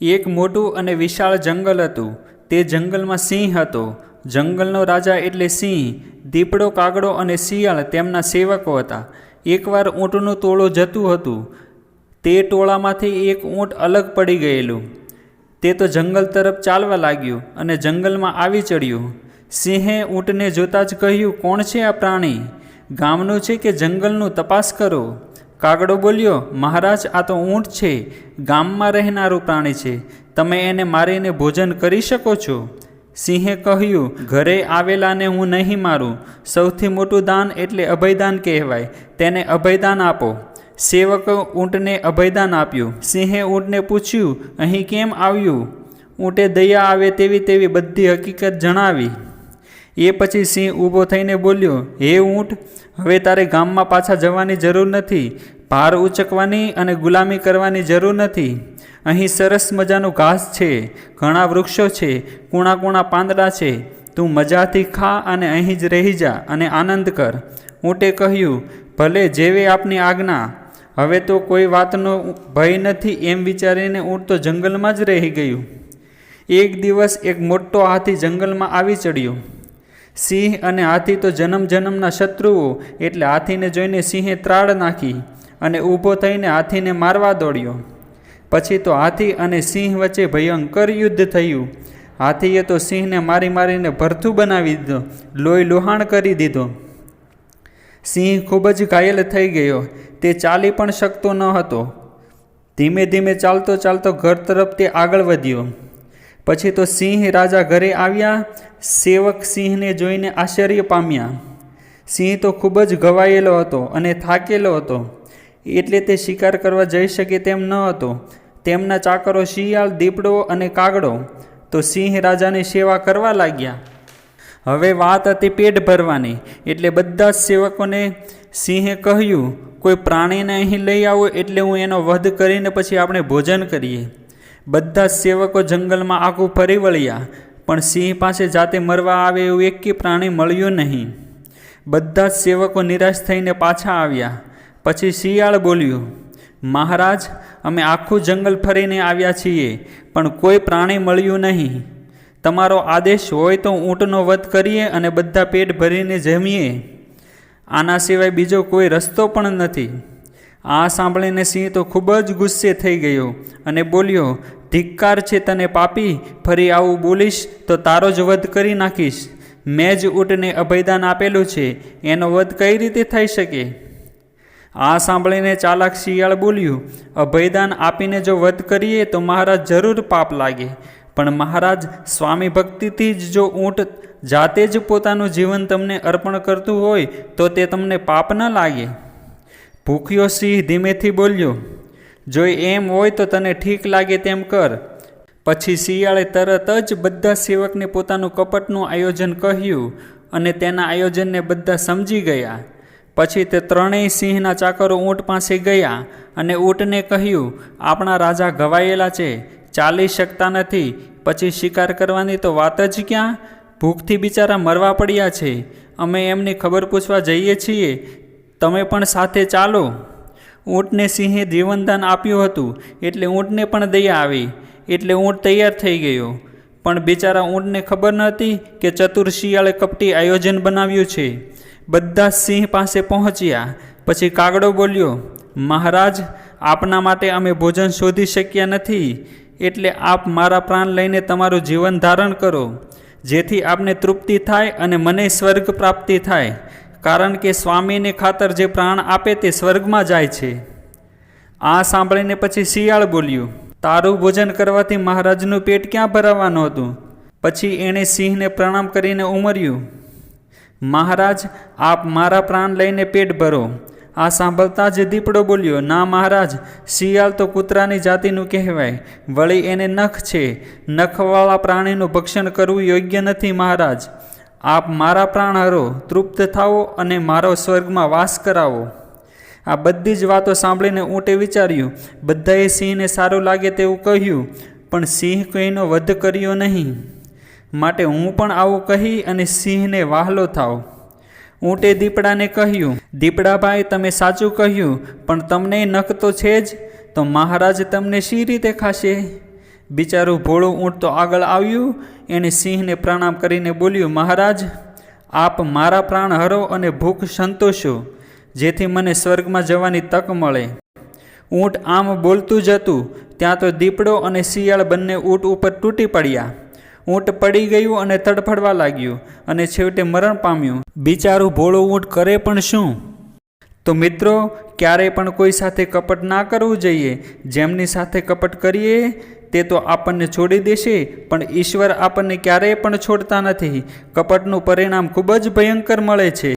એક મોટું અને વિશાળ જંગલ હતું. તે જંગલમાં સિંહ હતો. જંગલનો રાજા એટલે સિંહ. દીપડો, કાગડો અને શિયાળ તેમના સેવકો હતા. એકવાર ઊંટનું ટોળું જતું હતું. તે ટોળામાંથી એક ઊંટ અલગ પડી ગયેલું. તે તો જંગલ તરફ ચાલવા લાગ્યું અને જંગલમાં આવી ચડ્યું. સિંહે ઊંટને જોતાં જ કહ્યું, કોણ છે આ પ્રાણી? ગામનું છે કે જંગલનું? તપાસ કરો. કાગડો બોલ્યો, મહારાજ, આ તો ઊંટ છે, ગામમાં રહેનારું પ્રાણી છે. તમે એને મારીને ભોજન કરી શકો છો? સિંહે કહ્યું, ઘરે આવેલાને હું નહીં મારું. સૌથી મોટું દાન એટલે અભયદાન કહેવાય. તેને અભયદાન આપો. સેવકો ઊંટને અભયદાન આપ્યું. સિંહે ઊંટને પૂછ્યું, અહીં કેમ આવ્યું? ઊંટે દયા આવે તેવી તેવી બધી હકીકત જણાવી. એ પછી સિંહ ઊભો થઈને બોલ્યો, હે ઊંટ, હવે તારે ગામમાં પાછા જવાની જરૂર નથી. ભાર ઉચકવાની અને ગુલામી કરવાની જરૂર નથી. અહીં સરસ મજાનું ઘાસ છે, ઘણા વૃક્ષો છે, કૂણા કૂણા પાંદડા છે. તું મજાથી ખા અને અહીં જ રહી જા અને આનંદ કર. ઊંટે કહ્યું, ભલે જેવી આપની આજ્ઞા. હવે તો કોઈ વાતનો ભય નથી. એમ વિચારીને ઊંટ તો જંગલમાં જ રહી ગયું. એક દિવસ એક મોટો હાથી જંગલમાં આવી ચડ્યો. સિંહ અને હાથી તો જન્મ જન્મના શત્રુઓ એટલે હાથીને જોઈને સિંહે ત્રાળ નાખી અને ઊભો થઈને હાથીને મારવા દોડ્યો. પછી તો હાથી અને સિંહ વચ્ચે ભયંકર યુદ્ધ થયું. હાથીએ તો સિંહને મારી મારીને ભરથું બનાવી દીધો, લોહી લોહાણ કરી દીધો. સિંહ ખૂબ જ ઘાયલ થઈ ગયો, તે ચાલી પણ શકતો ન હતો. ધીમે ધીમે ચાલતો ચાલતો ઘર તરફ તે આગળ વધ્યો. પછી તો સિંહ રાજા ઘરે આવ્યા, સેવક સિંહને જોઈને આશ્ચર્ય પામ્યા. સિંહ તો ખૂબ જ ઘવાયેલો હતો અને થાકેલો હતો. એટલે તે શિકાર કરવા જઈ શકે તેમ ન હતો. તેમના ચાકરો શિયાળ, દીપડો અને કાગડો. તો સિંહ રાજાની સેવા કરવા લાગ્યા. હવે વાત હતી પેટ ભરવાની. એટલે બધા જ સેવકોને સિંહે કહ્યું, કોઈ પ્રાણીને અહીં લઈ આવો એટલે હું એનો વધ કરીને પછી આપણે ભોજન કરીએ. બધા જ સેવકો જંગલમાં આખું ફરી વળ્યા, પણ સિંહ પાસે જાતે મરવા આવે એવું એકેય પ્રાણી મળ્યું નહીં. બધા જ સેવકો નિરાશ થઈને પાછા આવ્યા. પછી શિયાળ બોલ્યું, મહારાજ, અમે આખું જંગલ ફરીને આવ્યા છીએ, પણ કોઈ પ્રાણી મળ્યું નહીં. તમારો આદેશ હોય તો ઊંટનો વધ કરીએ અને બધા પેટ ભરીને જમીએ. આના સિવાય બીજો કોઈ રસ્તો પણ નથી. આ સાંભળીને સિંહ તો ખૂબ જ ગુસ્સે થઈ ગયો અને બોલ્યો, ધિક્કાર છે તને પાપી, ફરી આવું બોલીશ તો તારો જ વધ કરી નાખીશ. મેં જ ઊંટને અભયદાન આપેલું છે, એનો વધ કઈ રીતે થઈ શકે? આ સાંભળીને ચાલાક શિયાળ બોલ્યું, અભયદાન આપીને જો વધ કરીએ તો મહારાજ જરૂર પાપ લાગે. પણ મહારાજ, સ્વામી ભક્તિથી જ જો ઊંટ જાતે જ પોતાનું જીવન તમને અર્પણ કરતું હોય તો તે તમને પાપ ન લાગે. ભૂખ્યો સિંહ ધીમેથી બોલ્યો જો એમ હોય તો તને ઠીક લાગે તેમ કર. પછી શિયાળે તરત જ બધા સેવકને પોતાનું કપટનું આયોજન કહ્યું અને તેના આયોજનને બધા સમજી ગયા. પછી તે ત્રણેય સિંહના ચાકરો ઊંટ પાસે ગયા અને ઊંટને કહ્યું, આપણા રાજા ઘવાયેલા છે, ચાલી શકતા નથી. પછી શિકાર કરવાની તો વાત જ ક્યાં? ભૂખથી બિચારા મરવા પડ્યા છે. અમે એમની ખબર પૂછવા જઈએ છીએ તમે પણ સાથે ચાલો. ઊંટને સિંહે જીવનદાન આપ્યું હતું, એટલે ઊંટને પણ દયા આવી, એટલે ઊંટ તૈયાર થઈ ગયો. પણ બિચારા ઊંટને ખબર નહોતી કે ચતુર શિયાળે કપટી આયોજન બનાવ્યું છે. બધા સિંહ પાસે પહોંચ્યા, પછી કાગડો બોલ્યો, મહારાજ, આપના માટે અમે ભોજન શોધી શક્યા નથી, એટલે આપ મારા પ્રાણ લઈને તમારું જીવન ધારણ કરો. જેથી આપને તૃપ્તિ થાય અને મને સ્વર્ગ પ્રાપ્તિ થાય. કારણ કે સ્વામીને ખાતર જે પ્રાણ આપે તે સ્વર્ગમાં જાય છે. આ સાંભળીને પછી શિયાળ બોલ્યું, તારું ભોજન કરવાથી મહારાજનું પેટ ક્યાં ભરાવાનું હતું? પછી એણે સિંહને પ્રણામ કરીને ઉમર્યું, મહારાજ, આપ મારા પ્રાણ લઈને પેટ ભરો. આ સાંભળતા જ દીપડો બોલ્યો, ના મહારાજ, શિયાળ તો કૂતરાની જાતિનું કહેવાય. વળી એને નખ છે. નખવાળા પ્રાણીનું ભક્ષણ કરવું યોગ્ય નથી મહારાજ. આપ મારા પ્રાણ હરો, તૃપ્ત થાઓ અને મારો સ્વર્ગમાં વાસ કરાવો. આ બધી જ વાતો સાંભળીને ઊંટે વિચાર્યું, બધાએ સિંહને સારું લાગે તેવું કહ્યું, પણ સિંહ કંઈનો વધ કર્યો નહીં. માટે હું પણ આવું કહી અને સિંહને વાહલો થાવ. ઊંટે દીપડાને કહ્યું, દીપડાભાઈ, તમે સાચું કહ્યું, પણ તમને નખ તો છે જ, તો મહારાજ તમને શી રીતે ખાશે? બિચારું ભોળું ઊંટ તો આગળ આવ્યું એણે સિંહને પ્રણામ કરીને બોલ્યું, મહારાજ, આપ મારા પ્રાણ હરો અને ભૂખ સંતોષો, જેથી મને સ્વર્ગમાં જવાની તક મળે. ઊંટ આમ બોલતું જ હતું ત્યાં તો દીપડો અને શિયાળ બંને ઊંટ ઉપર તૂટી પડ્યા. ઊંટ પડી ગયું અને તડફડવા લાગ્યું અને છેવટે મરણ પામ્યું. બિચારું ભોળું ઊંટ કરે પણ શું? તો મિત્રો, ક્યારેય પણ કોઈ સાથે કપટ ના કરવું જોઈએ. જેમની સાથે કપટ કરીએ તે તો આપણને છોડી દેશે, પણ ઈશ્વર આપણને ક્યારેય પણ છોડતા નથી. કપટનું પરિણામ ખૂબ જ ભયંકર મળે છે.